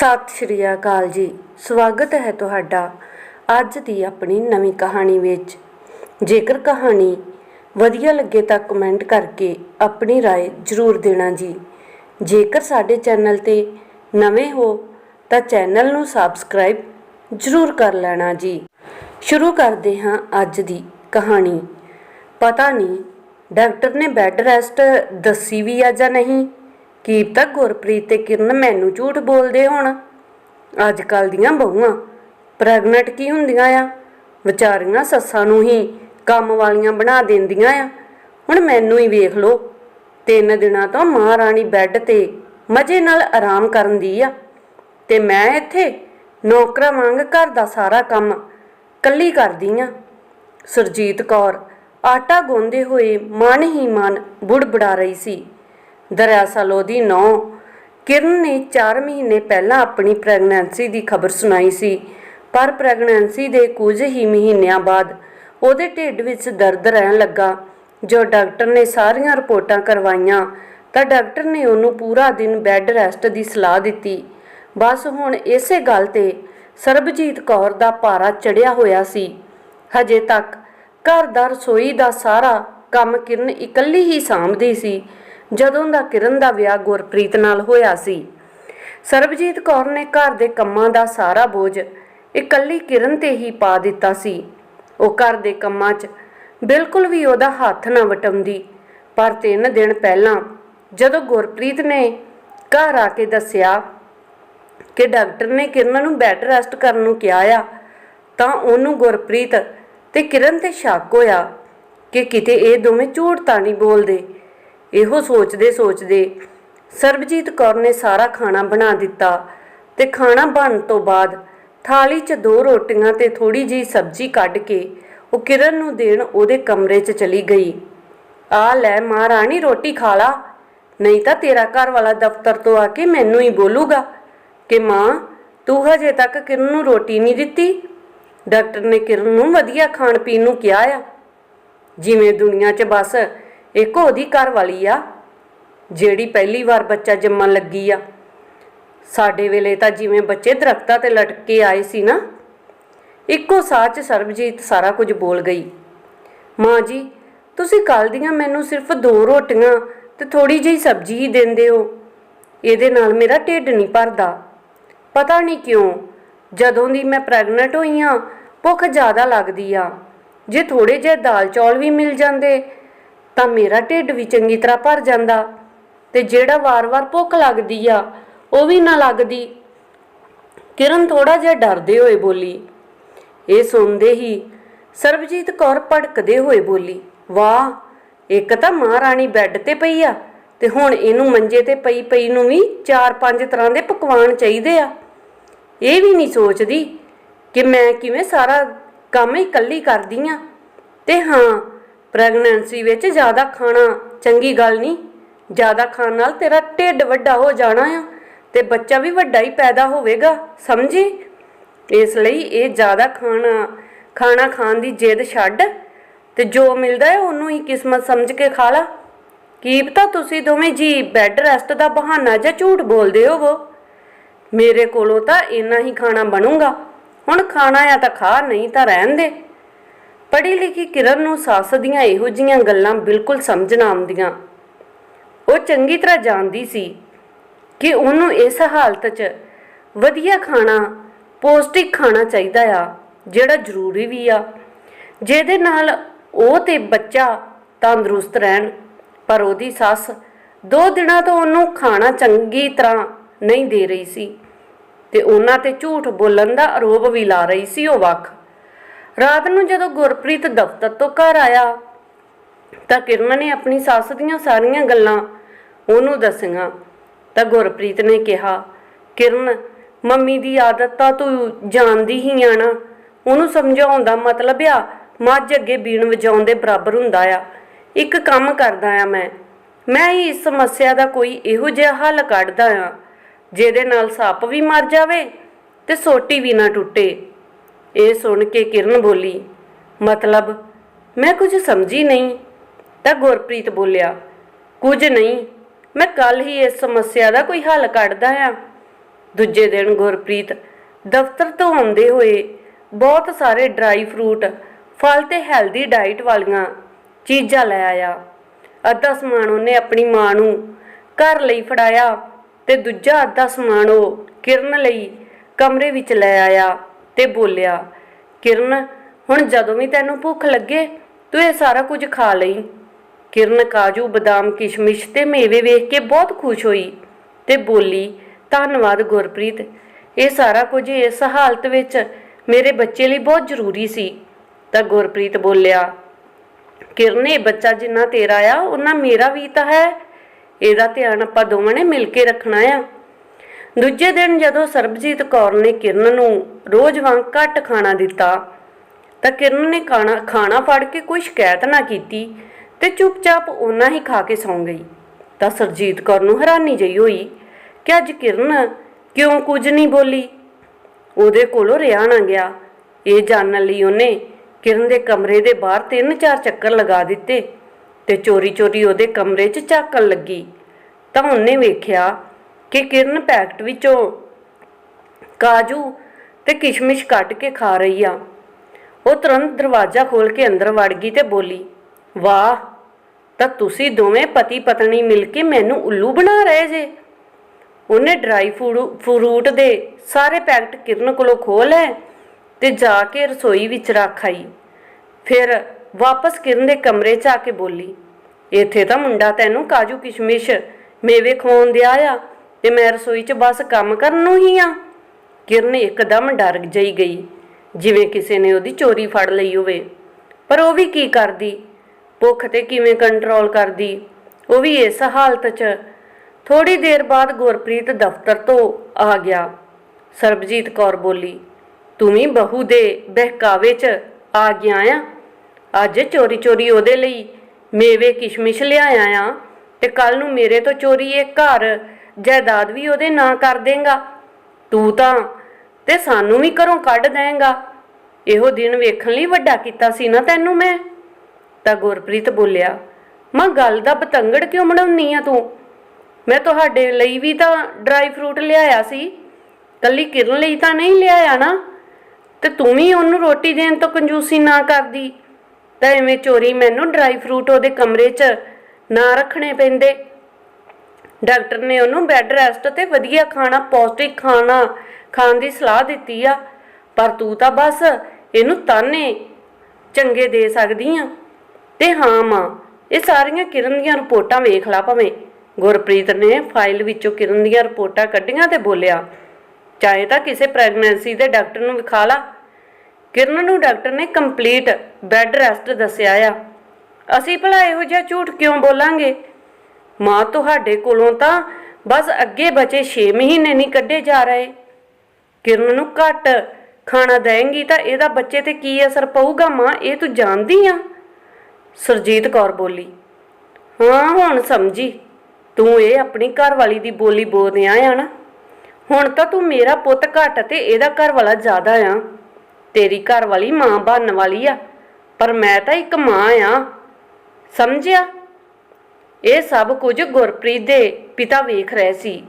ਸਤਿ ਸ਼੍ਰੀ ਅਕਾਲ ਜੀ ਸਵਾਗਤ ਹੈ ਤੁਹਾਡਾ ਅੱਜ ਦੀ ਆਪਣੀ ਨਵੀਂ ਕਹਾਣੀ ਵਿੱਚ ਜੇਕਰ ਕਹਾਣੀ ਵਧੀਆ ਲੱਗੇ ਤਾਂ ਕਮੈਂਟ ਕਰਕੇ ਆਪਣੀ رائے ਜ਼ਰੂਰ ਦੇਣਾ ਜੀ ਜੇਕਰ ਸਾਡੇ ਚੈਨਲ ਤੇ ਨਵੇਂ ਹੋ ਤਾਂ ਚੈਨਲ ਨੂੰ ਸਬਸਕ੍ਰਾਈਬ ਜ਼ਰੂਰ ਕਰ ਲੈਣਾ ਜੀ ਸ਼ੁਰੂ ਕਰਦੇ ਹਾਂ ਅੱਜ ਦੀ ਕਹਾਣੀ ਪਤਾ ਨਹੀਂ ਡਾਕਟਰ ਨੇ ਬੈੱਡ ਰੈਸਟ ਦੱਸੀ ਵੀ ਆ ਜਾਂ ਨਹੀਂ ਕੀ ਤੱਕ ਗੁਰਪ੍ਰੀਤ ਤੇ ਕਿਰਨ ਮੈਨੂੰ ਝੂਠ ਬੋਲਦੇ ਹੋਣ। ਅੱਜ ਕੱਲ ਦੀਆਂ ਬਹੂਆਂ ਪ੍ਰੈਗਨੈਂਟ ਕੀ ਹੁੰਦੀਆਂ ਆ? ਵਿਚਾਰੀਆਂ ਸੱਸਾਂ ਨੂੰ ਹੀ ਕੰਮ ਵਾਲੀਆਂ ਬਣਾ ਦਿੰਦੀਆਂ ਆ। ਹੁਣ ਮੈਨੂੰ ਹੀ ਵੇਖ ਲਓ, ਤਿੰਨ ਦਿਨਾਂ ਤੋਂ ਮਹਾਰਾਣੀ ਬੈੱਡ ਤੇ ਮਜੇ ਨਾਲ ਆਰਾਮ ਕਰਨ ਦੀ ਆ। ਤੇ ਮੈਂ ਇੱਥੇ ਨੌਕਰਾਂ ਵਾਂਗ ਘਰ ਦਾ ਸਾਰਾ ਕੰਮ ਕੱਲੀ ਕਰਦੀ ਆ। ਸੁਰਜੀਤ ਕੌਰ ਆਟਾ ਗੁੰਨਦੇ ਹੋਏ ਮਨ ਹੀ ਮਨ ਬੁੜਬੜਾ ਰਹੀ ਸੀ। ਦਰਅਸਲ ਉਹਦੀ ਨੌ। ਕਿਰਨ ਨੇ 4 ਮਹੀਨੇ ਪਹਿਲਾਂ ਆਪਣੀ ਪ੍ਰੈਗਨੈਂਸੀ ਦੀ ਖਬਰ ਸੁਣਾਈ ਸੀ, ਪਰ ਪ੍ਰੈਗਨੈਂਸੀ ਦੇ ਕੁਝ ਹੀ ਮਹੀਨਿਆਂ ਬਾਅਦ ਉਹਦੇ ਢਿੱਡ ਵਿੱਚ ਦਰਦ ਰਹਿਣ ਲੱਗਾ। ਜੋ ਡਾਕਟਰ ਨੇ ਸਾਰੀਆਂ ਰਿਪੋਰਟਾਂ ਕਰਵਾਈਆਂ, ਤਾਂ ਡਾਕਟਰ ਨੇ ਉਹਨੂੰ ਪੂਰਾ ਦਿਨ ਬੈੱਡ ਰੈਸਟ ਦੀ ਸਲਾਹ ਦਿੱਤੀ। ਬਸ ਹੁਣ ਇਸੇ ਗੱਲ ਤੇ ਸਰਬਜੀਤ ਕੌਰ ਦਾ ਪਾਰਾ ਚੜਿਆ ਹੋਇਆ ਸੀ। ਹਜੇ ਤੱਕ ਘਰ ਦਾ ਰਸੋਈ ਦਾ ਸਾਰਾ ਕੰਮ ਕਿਰਨ ਇਕੱਲੀ ਹੀ ਸਾਂਭਦੀ ਸੀ ਜਦੋਂ ਦਾ ਕਿਰਨ ਦਾ ਵਿਆਹ ਗੁਰਪ੍ਰੀਤ ਨਾਲ ਹੋਇਆ ਸੀ। ਸਰਬਜੀਤ ਕੌਰ ਨੇ ਘਰ ਦੇ ਕੰਮਾਂ ਦਾ ਸਾਰਾ ਬੋਝ ਇਕੱਲੀ ਕਿਰਨ ਤੇ ਹੀ ਪਾ ਦਿੱਤਾ ਸੀ। ਉਹ ਘਰ ਦੇ ਕੰਮਾਂ 'ਚ ਬਿਲਕੁਲ ਵੀ ਉਹਦਾ ਹੱਥ ਨਾ ਵਟਾਉਂਦੀ। ਪਰ ਤਿੰਨ ਦਿਨ ਪਹਿਲਾਂ ਜਦੋਂ ਗੁਰਪ੍ਰੀਤ ਨੇ ਘਰ ਆ ਕੇ ਦੱਸਿਆ ਕਿ ਡਾਕਟਰ ਨੇ ਕਿਰਨ ਨੂੰ ਬੈੱਡ ਰੈਸਟ ਕਰਨ ਨੂੰ ਕਿਹਾ ਆ, ਤਾਂ ਉਹਨੂੰ ਗੁਰਪ੍ਰੀਤ ਤੇ ਕਿਰਨ ਤੇ ਸ਼ੱਕ ਹੋਇਆ ਕਿ ਕਿਤੇ ਇਹ ਦੋਵੇਂ ਝੂਠ ਤਾਂ ਨਹੀਂ ਬੋਲਦੇ। ਇਹੋ ਸੋਚਦੇ ਸੋਚਦੇ ਸਰਬਜੀਤ ਕੌਰ ਨੇ ਸਾਰਾ ਖਾਣਾ ਬਣਾ ਦਿੱਤਾ ਤੇ ਖਾਣਾ ਬਣਨ ਤੋਂ ਬਾਅਦ ਥਾਲੀ 'ਚ ਦੋ ਰੋਟੀਆਂ ਤੇ ਥੋੜੀ ਜਿਹੀ ਸਬਜ਼ੀ ਕੱਢ ਕੇ ਉਹ ਕਿਰਨ ਨੂੰ ਦੇਣ ਉਹਦੇ ਕਮਰੇ 'ਚ ਚਲੀ ਗਈ। ਆ ਲੈ ਮਹਾਰਾਣੀ, ਰੋਟੀ ਖਾ ਲਾ। ਨਹੀਂ ਤਾਂ ਤੇਰਾ ਘਰ ਵਾਲਾ ਦਫ਼ਤਰ ਤੋਂ ਆ ਕੇ ਮੈਨੂੰ ਹੀ ਬੋਲੂਗਾ ਕਿ ਮਾਂ, ਤੂੰ ਹਜੇ ਤੱਕ ਕਿਰਨ ਨੂੰ ਰੋਟੀ ਨਹੀਂ ਦਿੱਤੀ? ਡਾਕਟਰ ਨੇ ਕਿਰਨ ਨੂੰ ਵਧੀਆ ਖਾਣ ਪੀਣ ਨੂੰ ਕਿਹਾ ਆ। ਜਿਵੇਂ ਦੁਨੀਆ 'ਚ ਬਸ ਇੱਕ ਉਹਦੀ ਘਰ ਵਾਲੀ ਆ, ਜਿਹੜੀ ਪਹਿਲੀ ਵਾਰ ਬੱਚਾ ਜੰਮਣ ਲੱਗੀ ਆ। ਸਾਡੇ ਵੇਲੇ ਤਾਂ ਜਿਵੇਂ ਬੱਚੇ ਦਰਖਤਾਂ ਤੇ ਲਟਕੇ ਆਏ ਸੀ ਨਾ, ਇੱਕੋ ਸਾਹ 'ਚ ਸਰਬਜੀਤ ਸਾਰਾ ਕੁਝ ਬੋਲ ਗਈ। ਮਾਂ ਜੀ, ਤੁਸੀਂ ਕੱਲ ਦੀਆਂ ਮੈਨੂੰ ਸਿਰਫ ਦੋ ਰੋਟੀਆਂ ਤੇ ਥੋੜੀ ਜਿਹੀ ਸਬਜ਼ੀ ਹੀ ਦਿੰਦੇ ਹੋ। ਇਹਦੇ ਨਾਲ ਮੇਰਾ ਢਿੱਡ ਨਹੀਂ ਭਰਦਾ। ਪਤਾ ਨਹੀਂ ਕਿਉਂ, ਜਦੋਂ ਦੀ ਮੈਂ ਪ੍ਰੈਗਨੈਂਟ ਹੋਈ ਆ, ਭੁੱਖ ਜ਼ਿਆਦਾ ਲੱਗਦੀ ਆ। ਜੇ ਥੋੜੇ ਜਿਹੇ ਦਾਲ ਚੌਲ ਵੀ ਮਿਲ ਜਾਂਦੇ ਤਾਂ ਮੇਰਾ ਢਿੱਡ ਵੀ ਚੰਗੀ ਤਰ੍ਹਾਂ ਭਰ ਜਾਂਦਾ ਤੇ ਜਿਹੜਾ ਵਾਰ-ਵਾਰ ਭੁੱਖ ਲੱਗਦੀ ਆ, ਉਹ ਵੀ ਨਾ ਲੱਗਦੀ। ਕਿਰਨ ਥੋੜਾ ਜਿਹਾ ਡਰਦੇ ਹੋਏ ਬੋਲੀ, ਇਹ ਸੁਣਦੇ ਹੀ ਸਰਬਜੀਤ ਕੌਰ ਭੜਕਦੇ ਹੋਏ ਬੋਲੀ, ਵਾਹ, ਇੱਕ ਤਾਂ ਮਹਾਰਾਣੀ ਬੈੱਡ ਤੇ ਪਈ ਆ ਤੇ ਹੁਣ ਇਹਨੂੰ ਮੰਜੇ ਤੇ ਪਈ ਪਈ ਨੂੰ ਵੀ ਚਾਰ ਪੰਜ ਤਰ੍ਹਾਂ ਦੇ ਪਕਵਾਨ ਚਾਹੀਦੇ ਆ। ਇਹ ਵੀ ਨਹੀਂ ਸੋਚਦੀ ਕਿ ਮੈਂ ਕਿਵੇਂ ਸਾਰਾ ਕੰਮ ਇਕੱਲੀ ਕਰਦੀ ਆ। ਤੇ ਹਾਂ ਪ੍ਰੈਗਨੈਂਸੀ ਵਿੱਚ ਜ਼ਿਆਦਾ ਖਾਣਾ ਚੰਗੀ ਗੱਲ ਨਹੀਂ, ਜ਼ਿਆਦਾ ਖਾਣ ਨਾਲ ਤੇਰਾ ਢਿੱਡ ਵੱਡਾ ਹੋ ਜਾਣਾ ਆ ਤੇ ਬੱਚਾ ਵੀ ਵੱਡਾ ਹੀ ਪੈਦਾ ਹੋਵੇਗਾ, ਸਮਝੀ? ਇਸ ਲਈ ਇਹ ਜ਼ਿਆਦਾ ਖਾਣਾ ਖਾਣਾ ਖਾਣ ਦੀ ਜਿੱਦ ਛੱਡ ਤੇ ਜੋ ਮਿਲਦਾ ਹੈ ਉਹਨੂੰ ਹੀ ਕਿਸਮਤ ਸਮਝ ਕੇ ਖਾ ਲਾ। ਕੀ ਪਤਾ ਤੁਸੀਂ ਦੋਵੇਂ ਜੀ ਬੈੱਡ ਰੈਸਟ ਦਾ ਬਹਾਨਾ ਜਾਂ ਝੂਠ ਬੋਲਦੇ ਹੋਵੋ। ਮੇਰੇ ਕੋਲੋਂ ਤਾਂ ਇੰਨਾ ਹੀ ਖਾਣਾ ਬਣੂਗਾ। ਹੁਣ ਖਾਣਾ ਆ ਤਾਂ ਖਾ, ਨਹੀਂ ਤਾਂ ਰਹਿਣ ਦੇ। ਪੜ੍ਹੀ ਲਿਖੀ ਕਿਰਨ ਨੂੰ ਸੱਸ ਦੀਆਂ ਇਹੋ ਜੀਆਂ ਗੱਲਾਂ ਬਿਲਕੁਲ ਸਮਝ ਨਾ ਆਉਂਦੀਆਂ। ਉਹ ਚੰਗੀ ਤਰ੍ਹਾਂ ਜਾਣਦੀ ਸੀ ਕਿ ਉਹਨੂੰ ਇਸ ਹਾਲਤ 'ਚ ਵਧੀਆ ਖਾਣਾ, ਪੌਸ਼ਟਿਕ ਖਾਣਾ ਚਾਹੀਦਾ ਆ, ਜਿਹੜਾ ਜ਼ਰੂਰੀ ਵੀ ਆ। ਜਿਹਦੇ ਨਾਲ ਉਹ ਤੇ ਬੱਚਾ ਤੰਦਰੁਸਤ ਰਹਿਣ, ਪਰ ਉਹਦੀ ਸੱਸ ਦੋ ਦਿਨਾਂ ਤੋਂ ਉਹਨੂੰ ਖਾਣਾ ਚੰਗੀ ਤਰ੍ਹਾਂ ਨਹੀਂ ਦੇ ਰਹੀ ਸੀ ਤੇ ਉਹਨਾਂ ਤੇ ਝੂਠ ਬੋਲਣ ਦਾ ਆਰੋਪ ਵੀ ਲਾ ਰਹੀ ਸੀ ਉਹ ਵੱਖ। ਰਾਤ ਨੂੰ ਜਦੋਂ ਗੁਰਪ੍ਰੀਤ ਦਫ਼ਤਰ ਤੋਂ ਘਰ ਆਇਆ ਤਾਂ ਕਿਰਨ ਨੇ ਆਪਣੀ ਸੱਸ ਦੀਆਂ ਸਾਰੀਆਂ ਗੱਲਾਂ ਉਹਨੂੰ ਦੱਸੀਆਂ। ਤਾਂ ਗੁਰਪ੍ਰੀਤ ਨੇ ਕਿਹਾ, ਕਿਰਨ, ਮੰਮੀ ਦੀ ਆਦਤ ਤਾਂ ਤੂੰ ਜਾਣਦੀ ਹੀ ਆ ਨਾ। ਉਹਨੂੰ ਸਮਝਾਉਣ ਦਾ ਮਤਲਬ ਆ, ਮੱਝ ਅੱਗੇ ਬੀਣ ਵਜਾਉਣ ਦੇ ਬਰਾਬਰ ਹੁੰਦਾ ਆ। ਇੱਕ ਕੰਮ ਕਰਦਾ ਆ ਮੈਂ। ਮੈਂ ਹੀ ਇਸ ਸਮੱਸਿਆ ਦਾ ਕੋਈ ਇਹੋ ਜਿਹਾ ਹੱਲ ਕੱਢਦਾ ਆ, ਜਿਹਦੇ ਨਾਲ ਸੱਪ ਵੀ ਮਰ ਜਾਵੇ ਤੇ ਸੋਟੀ ਵੀ ਨਾ ਟੁੱਟੇ। ਇਹ ਸੁਣ ਕੇ ਕਿਰਨ ਬੋਲੀ, ਮਤਲਬ ਮੈਂ ਕੁਝ ਸਮਝੀ ਨਹੀਂ। ਤਾਂ ਗੁਰਪ੍ਰੀਤ ਬੋਲਿਆ, ਕੁਝ ਨਹੀਂ, ਮੈਂ ਕੱਲ ਹੀ ਇਸ ਸਮੱਸਿਆ ਦਾ ਕੋਈ ਹੱਲ ਕੱਢਦਾ ਆ। ਦੂਜੇ ਦਿਨ ਗੁਰਪ੍ਰੀਤ ਦਫ਼ਤਰ ਤੋਂ ਆਉਂਦੇ ਹੋਏ ਬਹੁਤ ਸਾਰੇ ਡਰਾਈ ਫਰੂਟ, ਫਲ ਤੇ ਹੈਲਦੀ ਡਾਈਟ ਵਾਲੀਆਂ ਚੀਜ਼ਾਂ ਲੈ ਆਇਆ। ਅੱਧਾ ਸਮਾਨ ਉਹਨੇ ਆਪਣੀ ਮਾਂ ਨੂੰ ਘਰ ਲਈ ਫੜਾਇਆ ਤੇ ਦੂਜਾ ਅੱਧਾ ਸਮਾਨ ਉਹ ਕਿਰਨ ਲਈ ਕਮਰੇ ਵਿੱਚ ਲੈ ਆਇਆ। ਤੇ ਬੋਲਿਆ, ਕਿਰਨ, ਹੁਣ ਜਦੋਂ ਵੀ ਤੈਨੂੰ ਭੁੱਖ ਲੱਗੇ, ਤੂੰ ਇਹ ਸਾਰਾ ਕੁਝ ਖਾ ਲਈ। ਕਿਰਨ ਕਾਜੂ, ਬਦਾਮ, ਕਿਸ਼ਮਿਸ਼ ਤੇ ਮੇਵੇ ਵੇਖ ਕੇ ਬਹੁਤ ਖੁਸ਼ ਹੋਈ ਤੇ ਬੋਲੀ, ਧੰਨਵਾਦ ਗੁਰਪ੍ਰੀਤ, ਇਹ ਸਾਰਾ ਕੁਝ ਇਸ ਹਾਲਤ ਵਿੱਚ ਮੇਰੇ ਬੱਚੇ ਲਈ ਬਹੁਤ ਜ਼ਰੂਰੀ ਸੀ। ਤਾਂ ਗੁਰਪ੍ਰੀਤ ਬੋਲਿਆ, ਕਿਰਨ, ਇਹ ਬੱਚਾ ਜਿੰਨਾ ਤੇਰਾ ਆ ਉਹਨਾਂ ਮੇਰਾ ਵੀ ਤਾਂ ਹੈ। ਇਹਦਾ ਧਿਆਨ ਆਪਾਂ ਦੋਵਾਂ ਨੇ ਮਿਲ ਕੇ ਰੱਖਣਾ ਆ। ਦੂਜੇ ਦਿਨ ਜਦੋਂ ਸਰਬਜੀਤ ਕੌਰ ਨੇ ਕਿਰਨ ਨੂੰ ਰੋਜ਼ ਵਾਂਗ ਘੱਟ ਖਾਣਾ ਦਿੱਤਾ, ਤਾਂ ਕਿਰਨ ਨੇ ਖਾਣਾ ਖਾਣਾ ਫੜ ਕੇ ਕੋਈ ਸ਼ਿਕਾਇਤ ਨਾ ਕੀਤੀ ਤੇ ਚੁੱਪਚਾਪ ਉਹਨਾਂ ਹੀ ਖਾ ਕੇ ਸੌਂ ਗਈ। ਤਾਂ ਸਰਜੀਤ ਕੌਰ ਨੂੰ ਹੈਰਾਨੀ ਜਈ ਹੋਈ ਕਿ ਅੱਜ ਕਿਰਨ ਕਿਉਂ ਕੁਝ ਨਹੀਂ ਬੋਲੀ? ਉਹਦੇ ਕੋਲੋਂ ਰਿਹਾ ਨਾ ਗਿਆ। ਇਹ ਜਾਣਨ ਲਈ ਉਹਨੇ ਕਿਰਨ ਦੇ ਕਮਰੇ ਦੇ ਬਾਹਰ ਤਿੰਨ ਚਾਰ ਚੱਕਰ ਲਗਾ ਦਿੱਤੇ ਤੇ ਚੋਰੀ-ਚੋਰੀ ਉਹਦੇ ਕਮਰੇ 'ਚ ਝਾਕਣ ਲੱਗੀ। ਤਾਂ ਉਹਨੇ ਵੇਖਿਆ ਕਿ ਕਿਰਨ ਪੈਕਟ ਵਿੱਚੋਂ ਕਾਜੂ ਤੇ ਕਿਸ਼ਮਿਸ਼ ਕੱਢ ਕੇ ਖਾ ਰਹੀ ਆ। ਉਹ ਤੁਰੰਤ ਦਰਵਾਜ਼ਾ ਖੋਲ ਕੇ ਅੰਦਰ ਵੜ ਗਈ ਤੇ ਬੋਲੀ, ਵਾਹ, ਤਾਂ ਤੁਸੀਂ ਦੋਵੇਂ ਪਤੀ ਪਤਨੀ ਮਿਲ ਕੇ ਮੈਨੂੰ ਉੱਲੂ ਬਣਾ ਰਹੇ ਜੇ। ਉਹਨੇ ਡਰਾਈ ਫਰੂਟ ਦੇ ਸਾਰੇ ਪੈਕਟ ਕਿਰਨ ਕੋਲੋਂ ਖੋਹ ਲਏ ਤੇ ਜਾ ਕੇ ਰਸੋਈ ਵਿੱਚ ਰੱਖ ਆਈ। ਫਿਰ ਵਾਪਸ ਕਿਰਨ ਦੇ ਕਮਰੇ 'ਚ ਆ ਕੇ ਬੋਲੀ, ਇੱਥੇ ਤਾਂ ਮੁੰਡਾ ਤੈਨੂੰ ਕਾਜੂ ਕਿਸ਼ਮਿਸ਼ ਮੇਵੇ ਖਵਾਉਣ ਦਿਆ ਆ। ਤੇ ਮੈਂ ਰਸੋਈ 'ਚ ਬਸ ਕੰਮ ਕਰਨ ਨੂੰ ਹੀ ਆ। ਕਿਰਨ ਇੱਕਦਮ ਡਰ ਜਈ ਗਈ, ਜਿਵੇਂ ਕਿਸੇ ਨੇ ਉਹਦੀ ਚੋਰੀ ਫੜ ਲਈ ਹੋਵੇ। ਪਰ ਉਹ ਵੀ ਕੀ ਕਰਦੀ? ਭੁੱਖ ਤੇ ਕਿਵੇਂ ਕੰਟਰੋਲ ਕਰਦੀ? ਉਹ ਵੀ ਇਸ ਹਾਲਤ 'ਚ। ਥੋੜੀ ਦੇਰ ਬਾਅਦ ਗੁਰਪ੍ਰੀਤ ਦਫ਼ਤਰ ਤੋਂ ਆ ਗਿਆ। ਸਰਬਜੀਤ ਕੌਰ ਬੋਲੀ, ਤੂੰ ਵੀ ਬਹੂ ਦੇ ਬਹਿਕਾਵੇ 'ਚ ਆ ਗਿਆ ਆ। ਅੱਜ ਚੋਰੀ ਚੋਰੀ ਉਹਦੇ ਲਈ। ਮੇਵੇ ਕਿਸ਼ਮਿਸ਼ ਲਿਆਇਆ ਆ ਤੇ ਕੱਲ ਨੂੰ ਮੇਰੇ ਤੋਂ ਚੋਰੀ ਇਹ ਘਰ ਜਾਇਦਾਦ ਵੀ ਉਹਦੇ ਨਾਂ ਕਰ ਦੇਂਗਾ। ਤੂੰ ਤਾਂ ਤੇ ਸਾਨੂੰ ਵੀ ਘਰੋਂ ਕੱਢ ਦੇਂਗਾ। ਇਹੋ ਦਿਨ ਵੇਖਣ ਲਈ ਵੱਡਾ ਕੀਤਾ ਸੀ ਨਾ ਤੈਨੂੰ ਮੈਂ। ਤਾਂ ਗੁਰਪ੍ਰੀਤ ਬੋਲਿਆ, ਮਾਂ, ਗੱਲ ਦਾ ਪਤੰਗੜ ਕਿਉਂ ਬਣਾਉਣੀ ਆ ਤੂੰ? ਮੈਂ ਤੁਹਾਡੇ ਲਈ ਵੀ ਤਾਂ ਡਰਾਈ ਫਰੂਟ ਲਿਆਇਆ ਸੀ। ਕੱਲੀ ਕਿਰਨ ਲਈ ਤਾਂ ਨਹੀਂ ਲਿਆਇਆ ਨਾ। ਤੇ ਤੂੰ ਵੀ ਉਹਨੂੰ ਰੋਟੀ ਦੇਣ ਤੋਂ ਕੰਜੂਸੀ ਨਾ ਕਰਦੀ। ਤਾਂ ਐਵੇਂ ਚੋਰੀ ਮੈਨੂੰ ਡਰਾਈ ਫਰੂਟ ਉਹਦੇ ਕਮਰੇ 'ਚ ਨਾ ਰੱਖਣੇ ਪੈਂਦੇ। ਡਾਕਟਰ ਨੇ ਉਹਨੂੰ ਬੈੱਡ ਰੈਸਟ ਤੇ ਵਧੀਆ ਖਾਣਾ, ਪੌਸ਼ਟਿਕ ਖਾਣਾ, ਖਾਣ ਦੀ ਸਲਾਹ ਦਿੱਤੀ ਆ। ਪਰ ਤੂੰ ਤਾਂ ਬਸ ਇਹਨੂੰ ਤਾਨੇ ਚੰਗੇ ਦੇ ਸਕਦੀ ਆ। ਤੇ ਹਾਂ ਮਾਂ, ਇਹ ਸਾਰੀਆਂ ਕਿਰਨ ਦੀਆਂ ਰਿਪੋਰਟਾਂ ਵੇਖ ਲਾ ਭਵੇਂ। ਗੁਰਪ੍ਰੀਤ ਨੇ ਫਾਈਲ ਵਿੱਚੋਂ ਕਿਰਨ ਦੀਆਂ ਰਿਪੋਰਟਾਂ ਕੱਢੀਆਂ ਤੇ ਬੋਲਿਆ, ਚਾਹੇ ਤਾਂ ਕਿਸੇ ਪ੍ਰੈਗਨੈਂਸੀ ਦੇ ਡਾਕਟਰ ਨੂੰ ਵਿਖਾ ਲਾ। ਕਿਰਨ ਨੂੰ ਡਾਕਟਰ ਨੇ ਕੰਪਲੀਟ ਬੈੱਡ ਰੈਸਟ ਦੱਸਿਆ ਆ। ਅਸੀਂ ਭਲਾ ਇਹੋ ਜਿਹਾ ਝੂਠ ਕਿਉਂ ਬੋਲਾਂਗੇ? ਮਾਂ ਤੁਹਾਡੇ ਕੋਲੋਂ ਤਾਂ ਬਸ ਅੱਗੇ ਬਚੇ 6 ਮਹੀਨੇ ਨਹੀਂ ਕੱਢੇ ਜਾ ਰਹੇ। ਕਿਰਨ ਨੂੰ ਘੱਟ ਖਾਣਾ ਦੇਂਗੀ ਤਾਂ ਇਹਦਾ ਬੱਚੇ ਤੇ ਕੀ ਅਸਰ ਪਊਗਾ ਮਾਂ? ਇਹ ਤੂੰ ਜਾਣਦੀ ਆ? ਸਰਜੀਤ ਕੌਰ ਬੋਲੀ, ਹਾਂ, ਹੁਣ ਸਮਝੀ। ਤੂੰ ਇਹ ਆਪਣੀ ਘਰ ਵਾਲੀ ਦੀ ਬੋਲੀ ਬੋਲਦਿਆਂ ਆ ਨਾ। ਹੁਣ ਤਾਂ ਤੂੰ ਮੇਰਾ ਪੁੱਤ ਘੱਟ ਤੇ ਇਹਦਾ ਘਰ ਵਾਲਾ ਜ਼ਿਆਦਾ ਆ। ਤੇਰੀ ਘਰ ਵਾਲੀ ਮਾਂ ਬਣਨ ਵਾਲੀ ਆ, ਪਰ ਮੈਂ ਤਾਂ ਇੱਕ ਮਾਂ ਆ। ਸਮਝਿਆ? ਇਹ ਸਭ ਕੁਝ ਗੁਰਪ੍ਰੀਤ ਦੇ ਪਿਤਾ ਵੇਖ ਰਹੇ ਸੀ।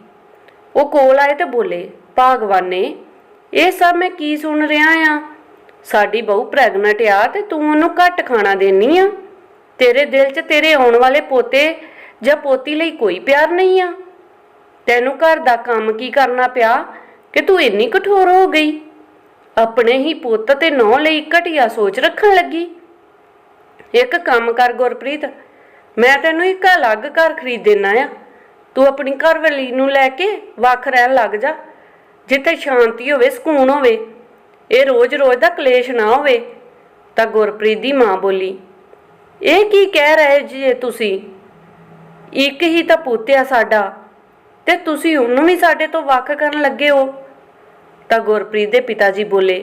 ਉਹ ਕੋਲ ਆਏ ਤੇ ਬੋਲੇ, ਭਾਗਵਾਨੇ, ਇਹ ਸਭ ਮੈਂ ਕੀ ਸੁਣ ਰਿਹਾ ਆ? ਸਾਡੀ ਬਹੂ ਪ੍ਰੈਗਨੈਂਟ ਆ ਤੇ ਤੂੰ ਉਹਨੂੰ ਘੱਟ ਖਾਣਾ ਦੇਣੀ ਆ? ਤੇਰੇ ਦਿਲ 'ਚ ਤੇਰੇ ਆਉਣ ਵਾਲੇ ਪੋਤੇ ਜਾਂ ਪੋਤੀ ਲਈ ਕੋਈ ਪਿਆਰ ਨਹੀਂ ਆ? ਤੈਨੂੰ ਘਰ ਦਾ ਕੰਮ ਕੀ ਕਰਨਾ ਪਿਆ ਕਿ ਤੂੰ ਇੰਨੀ ਕਠੋਰ ਹੋ ਗਈ? ਆਪਣੇ ਹੀ ਪੁੱਤ ਤੇ ਨੌ ਲਈ ਘਟੀਆ ਸੋਚ ਰੱਖਣ ਲੱਗੀ? ਇੱਕ ਕੰਮ ਕਰ ਗੁਰਪ੍ਰੀਤ ਮੈਂ ਤੈਨੂੰ ਇੱਕ ਅਲੱਗ ਘਰ ਖਰੀਦ ਦੇਣਾ ਆ। ਤੂੰ ਆਪਣੀ ਘਰਵਾਲੀ ਨੂੰ ਲੈ ਕੇ ਵੱਖ ਰਹਿਣ ਲੱਗ ਜਾ। ਜਿੱਥੇ ਸ਼ਾਂਤੀ ਹੋਵੇ, ਸਕੂਨ ਹੋਵੇ, ਇਹ ਰੋਜ਼-ਰੋਜ਼ ਦਾ ਕਲੇਸ਼ ਨਾ ਹੋਵੇ, ਤਾਂ ਗੁਰਪ੍ਰੀਤ ਦੀ ਮਾਂ ਬੋਲੀ, ਇਹ ਕੀ ਕਹਿ ਰਹੇ ਜੀ ਤੁਸੀਂ? ਇੱਕ ਹੀ ਤਾਂ ਪੁੱਤ ਆ ਸਾਡਾ, ਤੇ ਤੁਸੀਂ ਉਹਨੂੰ ਵੀ ਸਾਡੇ ਤੋਂ ਵੱਖ ਕਰਨ ਲੱਗੇ ਹੋ? ਤਾਂ ਗੁਰਪ੍ਰੀਤ ਦੇ ਪਿਤਾ ਜੀ ਬੋਲੇ,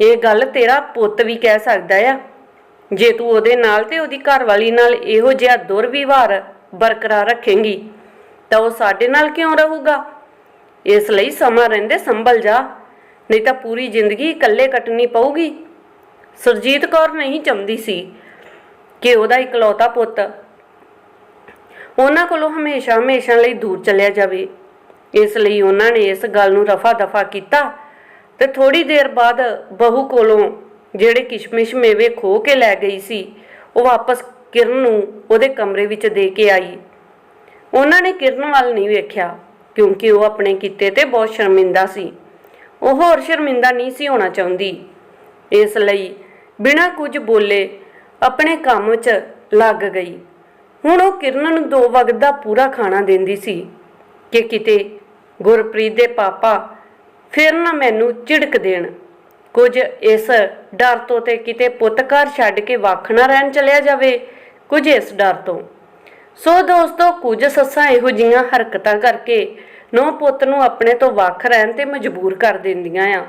ਇਹ ਗੱਲ ਤੇਰਾ ਪੁੱਤ ਵੀ ਕਹਿ ਸਕਦਾ ਆ। ਜੇ ਤੂੰ ਉਹਦੇ ਨਾਲ ਤੇ ਉਹਦੀ ਘਰਵਾਲੀ ਨਾਲ ਇਹੋ ਜਿਹਾ ਦੁਰਵਿਵਹਾਰ ਬਰਕਰਾਰ ਰੱਖੇਂਗੀ, ਤਾਂ ਉਹ ਸਾਡੇ ਨਾਲ ਕਿਉਂ ਰਹੂਗਾ? ਇਸ ਲਈ ਸਮਾਂ ਰਹਿੰਦੇ ਸੰਭਲ ਜਾ, ਨਹੀਂ ਤਾਂ ਪੂਰੀ ਜ਼ਿੰਦਗੀ ਇਕੱਲੇ ਕੱਟਣੀ ਪਊਗੀ। ਸਰਜੀਤ ਕੌਰ ਨਹੀਂ ਚਾਹੁੰਦੀ ਸੀ ਕਿ ਉਹਦਾ ਇਕਲੌਤਾ ਪੁੱਤ ਉਹਨਾਂ ਕੋਲੋਂ ਹਮੇਸ਼ਾ ਹਮੇਸ਼ਾ ਲਈ ਦੂਰ ਚਲਿਆ ਜਾਵੇ। ਇਸ ਲਈ ਉਹਨਾਂ ਨੇ ਇਸ ਗੱਲ ਨੂੰ ਰਫਾ ਦਫਾ ਕੀਤਾ ਤੇ ਥੋੜੀ ਦੇਰ ਬਾਅਦ ਬਹੂ ਕੋਲੋਂ ਜਿਹੜੇ ਕਿਸ਼ਮਿਸ਼ ਮੇਵੇ ਖੋ ਕੇ ਲੈ ਗਈ ਸੀ, ਉਹ ਵਾਪਸ ਕਿਰਨ ਨੂੰ ਉਹਦੇ ਕਮਰੇ ਵਿੱਚ ਦੇ ਕੇ ਆਈ। ਉਹਨਾਂ ਨੇ ਕਿਰਨ ਵੱਲ ਨਹੀਂ ਵੇਖਿਆ, ਕਿਉਂਕਿ ਉਹ ਆਪਣੇ ਕੀਤੇ ਤੇ ਬਹੁਤ ਸ਼ਰਮਿੰਦਾ ਸੀ। ਉਹ ਹੋਰ ਸ਼ਰਮਿੰਦਾ ਨਹੀਂ ਸੀ ਹੋਣਾ ਚਾਹੁੰਦੀ। ਇਸ ਲਈ ਬਿਨਾਂ ਕੁਝ ਬੋਲੇ ਆਪਣੇ ਕੰਮ 'ਚ ਲੱਗ ਗਈ। ਹੁਣ ਉਹ ਕਿਰਨ ਨੂੰ ਦੋ ਵਕਤ ਦਾ ਪੂਰਾ ਖਾਣਾ ਦਿੰਦੀ ਸੀ ਕਿ ਕਿਤੇ ਗੁਰਪ੍ਰੀਤ ਦੇ ਪਾਪਾ ਫਿਰ ਨਾ ਮੈਨੂੰ ਝਿੜਕ ਦੇਣ। ਕੁਝ ਇਸ ਡਰ ਤੋਂ ਤੇ ਕਿਤੇ ਪੁੱਤ ਘਰ ਛੱਡ ਕੇ ਵੱਖ ਨਾ ਰਹਿਣ ਚਲਿਆ ਜਾਵੇ, ਕੁਝ ਇਸ ਡਰ ਤੋਂ। ਸੋ ਦੋਸਤੋ, ਕੁਝ ਸੱਸਾਂ ਇਹੋ ਜੀਆਂ ਹਰਕਤਾਂ ਕਰਕੇ ਨੌ ਪੁੱਤ ਨੂੰ ਆਪਣੇ ਤੋਂ ਵੱਖ ਰਹਿਣ ਤੇ ਮਜਬੂਰ ਕਰ ਦਿੰਦੀਆਂ ਆ।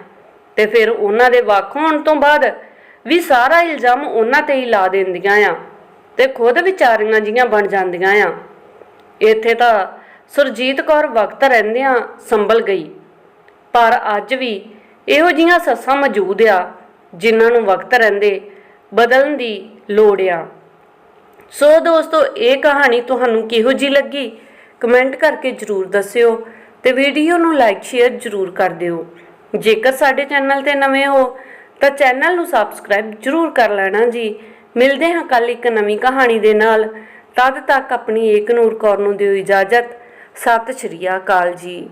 ਤੇ ਫਿਰ ਉਹਨਾਂ ਦੇ ਵੱਖ ਹੋਣ ਤੋਂ ਬਾਅਦ ਵੀ ਸਾਰਾ ਇਲਜ਼ਾਮ ਉਹਨਾਂ ਤੇ ਹੀ ਲਾ ਦਿੰਦੀਆਂ ਆ ਤੇ ਖੁਦ ਵਿਚਾਰੀਆਂ ਜੀਆਂ ਬਣ ਜਾਂਦੀਆਂ ਆ। ਇੱਥੇ ਤਾਂ ਸੁਰਜੀਤ ਕੌਰ ਵਕਤ ਰਹਿੰਦਿਆਂ ਸੰਭਲ ਗਈ। ਪਰ ਅੱਜ ਵੀ ਇਹੋ ਜਿਹੀਆਂ ਸੱਸਾਂ ਮੌਜੂਦ ਆ ਜਿਨ੍ਹਾਂ ਨੂੰ ਵਕਤ ਰਹਿੰਦੇ ਬਦਲਣ ਦੀ ਲੋੜ ਆ। ਸੋ ਦੋਸਤੋ, ਇਹ ਕਹਾਣੀ ਤੁਹਾਨੂੰ ਕਿਹੋ ਜੀ ਲੱਗੀ? ਕਮੈਂਟ ਕਰਕੇ ਜਰੂਰ ਦੱਸਿਓ ਤੇ ਵੀਡੀਓ ਨੂੰ ਲਾਈਕ, ਸ਼ੇਅਰ ਜਰੂਰ ਕਰ ਦਿਓ। ਜੇਕਰ ਸਾਡੇ ਚੈਨਲ ਤੇ ਨਵੇਂ ਹੋ, ਤਾਂ ਚੈਨਲ ਨੂੰ ਸਬਸਕ੍ਰਾਈਬ ਜਰੂਰ ਕਰ ਲੈਣਾ ਜੀ। ਮਿਲਦੇ ਹਾਂ ਕੱਲ ਇੱਕ ਨਵੀਂ ਕਹਾਣੀ ਦੇ ਨਾਲ। ਤਦ ਤੱਕ ਆਪਣੀ ਏਕ ਨੂਰ ਕੌਰ ਨੂੰ ਦਿਓ ਇਜਾਜ਼ਤ। ਸਤਿ ਸ਼੍ਰੀ ਅਕਾਲ ਜੀ।